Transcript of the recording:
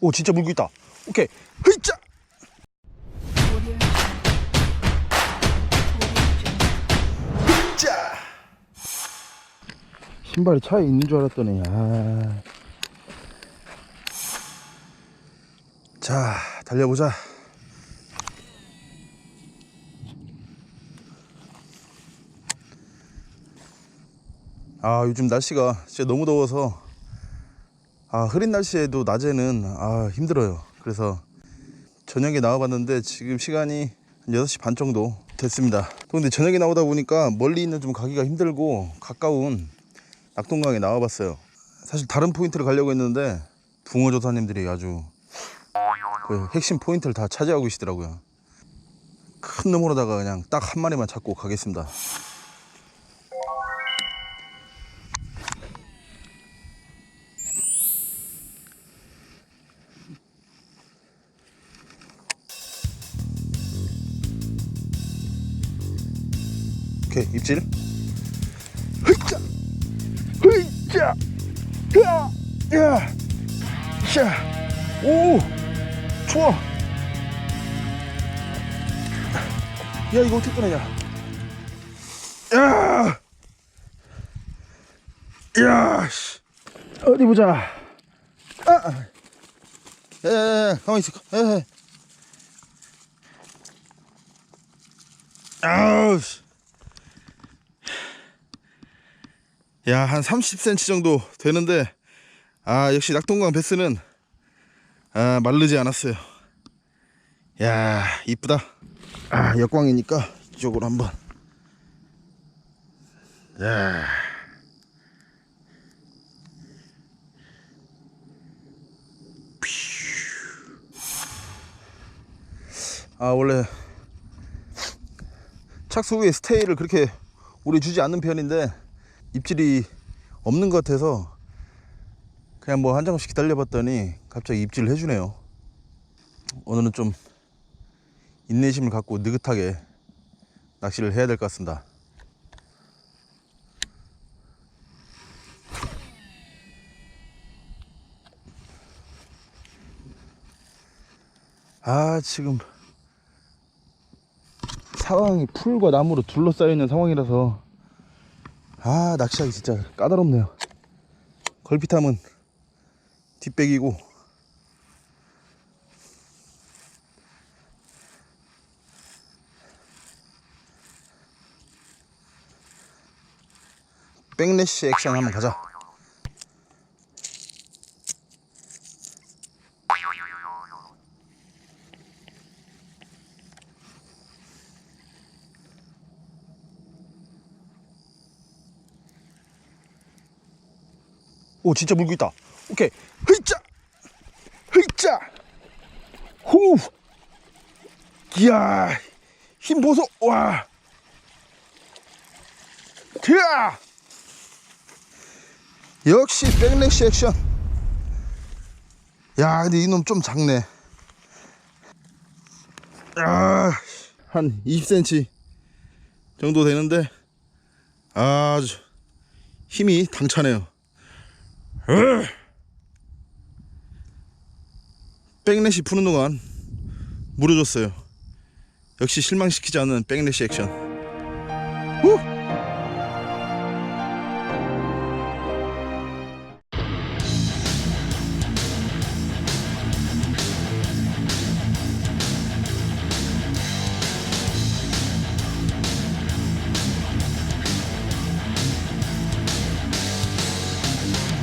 오 진짜 물고 있다. 오케이. 흐이짜! 자 신발이 차에 있는 줄 알았더니 아. 자 달려보자. 아 요즘 날씨가 진짜 너무 더워서 아 흐린 날씨에도 낮에는 아 힘들어요. 그래서 저녁에 나와봤는데 지금 시간이 한 6시 반 정도 됐습니다. 또 근데 저녁에 나오다 보니까 멀리 있는 좀 가기가 힘들고 가까운 낙동강에 나와봤어요. 사실 다른 포인트를 가려고 했는데 붕어 조사님들이 아주 그 핵심 포인트를 다 차지하고 계시더라고요. 큰 놈으로다가 그냥 딱 한 마리만 잡고 가겠습니다 오케이 입질 흐이짜 흐이짜 야, 야, 샤, 오, 좋아. 야 이거 어떻게 꺼내냐? 야, 야, 씨. 어디 보자. 아, 야, 가만 있어. 야, 야. 아우, 씨. 야, 한 30cm 정도 되는데, 아, 역시 낙동강 베스는, 아, 마르지 않았어요. 야, 이쁘다. 아, 역광이니까 이쪽으로 한번. 야. 아, 원래 착수 후에 스테이를 그렇게 오래 주지 않는 편인데, 입질이 없는 것 같아서 그냥 뭐 한 장씩 기다려봤더니 갑자기 입질을 해주네요. 오늘은 좀 인내심을 갖고 느긋하게 낚시를 해야 될 것 같습니다. 아 지금 상황이 풀과 나무로 둘러싸여 있는 상황이라서 아 낚시하기 진짜 까다롭네요. 걸핏하면 뒷백이고. 백래시 액션 한번 가자 오 진짜 물고 있다. 오케이. 흐이짜! 흐이짜! 후! 이야 힘 보소! 와! 드야 역시 백래시 액션. 야 근데 이놈 좀 작네. 아, 한 20cm 정도 되는데 아주 힘이 당차네요 백넷이 푸는 동안 물어줬어요. 역시 실망시키지 않는 백넷이 액션. 후!